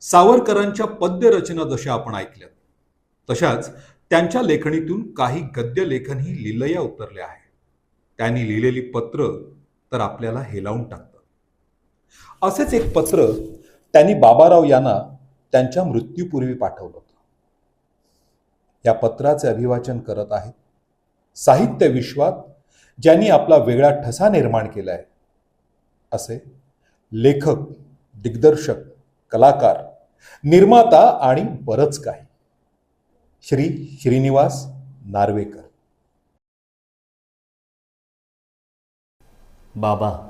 सावरकरांच्या पद्यरचना जशा आपण ऐकल्यात तशाच त्यांच्या लेखणीतून काही गद्य लेखनही लिलया उतरले आहे त्यांनी लिहिलेली पत्र तर आपल्याला हेलावून टाकतात असेच एक पत्र त्यांनी बाबाराव यांना त्यांच्या मृत्यूपूर्वी पाठवलं होतं. या पत्राचे अभिवाचन करत आहेत साहित्य विश्वात ज्यांनी आपला वेगळा ठसा निर्माण केला आहे असे लेखक दिग्दर्शक कलाकार निर्माता आणि बरंच काही. श्री श्रीनिवास नार्वेकर. बाबा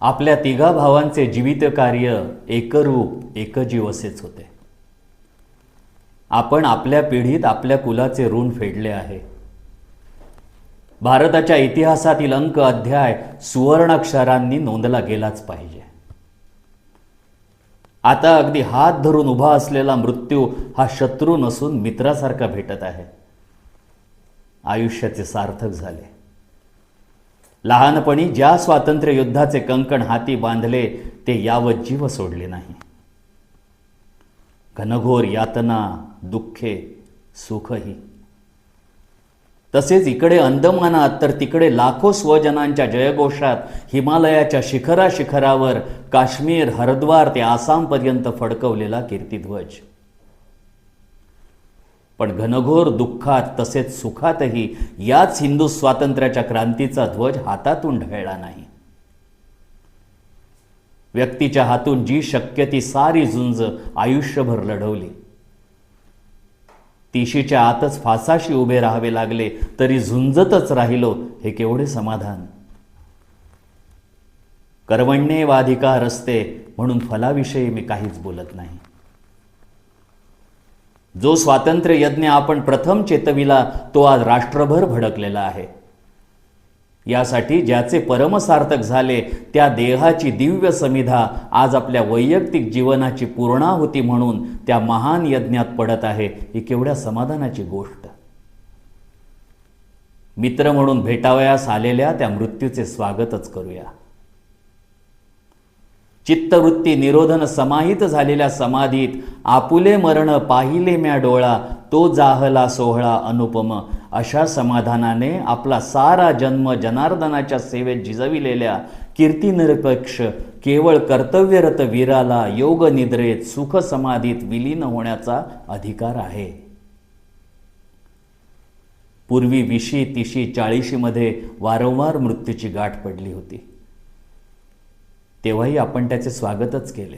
आपल्या तिघा भावांचे जीवित कार्य एकरूप एकजीव असेच होते. आपण आपल्या पिढीत आपल्या कुलाचे ऋण फेडले आहे. भारताच्या इतिहासातील अंक अध्याय सुवर्णाक्षरांनी नोंदला गेलाच पाहिजे. आता अगदी हात धरून उभा असलेला मृत्यू हा शत्रू नसून मित्रासारखा भेटत आहे. आयुष्याचे सार्थक झाले. लहानपणी ज्या स्वातंत्र्य युद्धाचे कंकण हाती बांधले ते यावत जीव सोडले नाही. घनघोर यातना दुःखे सुखही तसेच इकडे अंदमानात तर तिकडे लाखो स्वजनांच्या जयघोषात हिमालयाच्या शिखरा शिखरावर काश्मीर हरद्वार ते आसामपर्यंत फडकवलेला कीर्तिध्वज. पण घनघोर दुःखात तसेच सुखातही याच हिंदू स्वातंत्र्याच्या क्रांतीचा ध्वज हातातून ढळला नाही. व्यक्तीच्या हातून जी शक्य ती सारी झुंज आयुष्यभर लढवली. तिशीच्या आतच फासाशी उभे राहावे लागले तरी झुंजतच राहिलो हे केवढे समाधान? कर्मण्ये वाधिकार असते म्हणून फलाविषयी मी काहीच बोलत नाही. जो स्वातंत्र्य यज्ञ आपण प्रथम चेतविला तो आज राष्ट्रभर भडकलेला आहे. यासाठी ज्याचे परमसार्थक झाले त्या देहाची दिव्य समिधा आज आपल्या वैयक्तिक जीवनाची पूर्णाहुती म्हणून त्या महान यज्ञात पडत आहे. ही केवढ्या समाधानाची गोष्ट. मित्र म्हणून भेटावयास आलेल्या त्या मृत्यूचे स्वागतच करूया. चित्तवृत्ती निरोधन समाहित झालेल्या समाधीत आपुले मरण पाहिले म्या डोळा तो जाहला सोहळा अनुपम. अशा समाधानाने आपला सारा जन्म जनार्दनाच्या सेवेत झिजविलेल्या कीर्तीनिरपेक्ष केवळ कर्तव्यरत वीराला योग निद्रेत सुख समाधीत विलीन होण्याचा अधिकार आहे. पूर्वी विशी तिशी चाळीशीमध्ये वारंवार मृत्यूची गाठ पडली होती. तेव्हाही आपण त्याचे स्वागतच केले.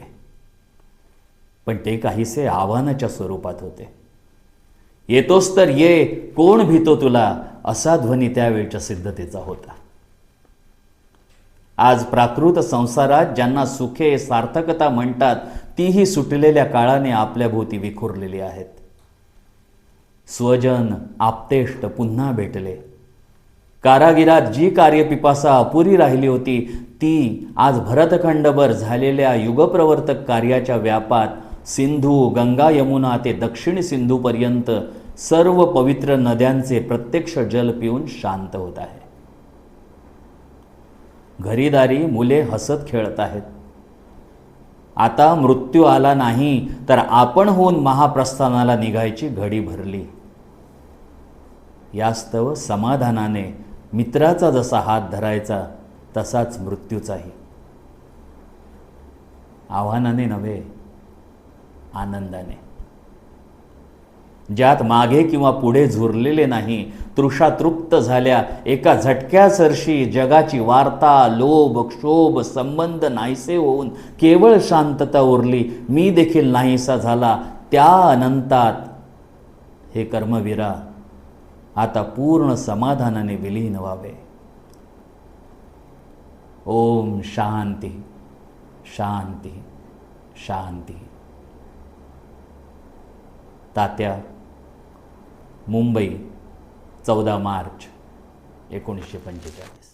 पण ते काहीसे आव्हानाच्या स्वरूपात होते. येतोस तर ये कोण भीतो तुला? असा ध्वनी त्यावेळच्या सिद्धतेचा होता. आज प्राकृत संसारात ज्यांना सुखे सार्थकता म्हणतात तीही सुटलेल्या काळाने आपल्या भोवती विखुरलेली आहेत. स्वजन आपतेष्ट पुन्हा भेटले. कारागिरात जी कार्यपिपासा अपुरी राहिली होती ती आज भरतखंडभर झालेल्या युगप्रवर्तक कार्याच्या व्यापात सिंधू गंगा यमुना ते दक्षिण सिंधूपर्यंत सर्व पवित्र नद्यांचे प्रत्यक्ष जल पिऊन शांत होत आहे. घरीदारी मुले हसत खेळत आहेत. आता मृत्यू आला नाही तर आपण होऊन महाप्रस्थानाला निघायची घडी भरली. यास्तव समाधानाने मित्राचा जसा हात धरायचा तसाच मृत्यूचाही. आव्हानाने नव्हे आनंदाने. ज्यात मागे किंवा पुढे झुरलेले नाही तृषातृप्त झाल्या एका झटक्यासरशी जगाची वार्ता लोभ क्षोभ संबंध नाहीसे होऊन केवळ शांतता उरली मी देखील नाहीसा झाला त्या अनंतात. हे कर्मवीरा आता पूर्ण समाधानाने विलीन व्हावे. ओम शांती शांती शांती. तात्या मुंबई चौदा मार्च एकोणीसशे पंचेचाळीस.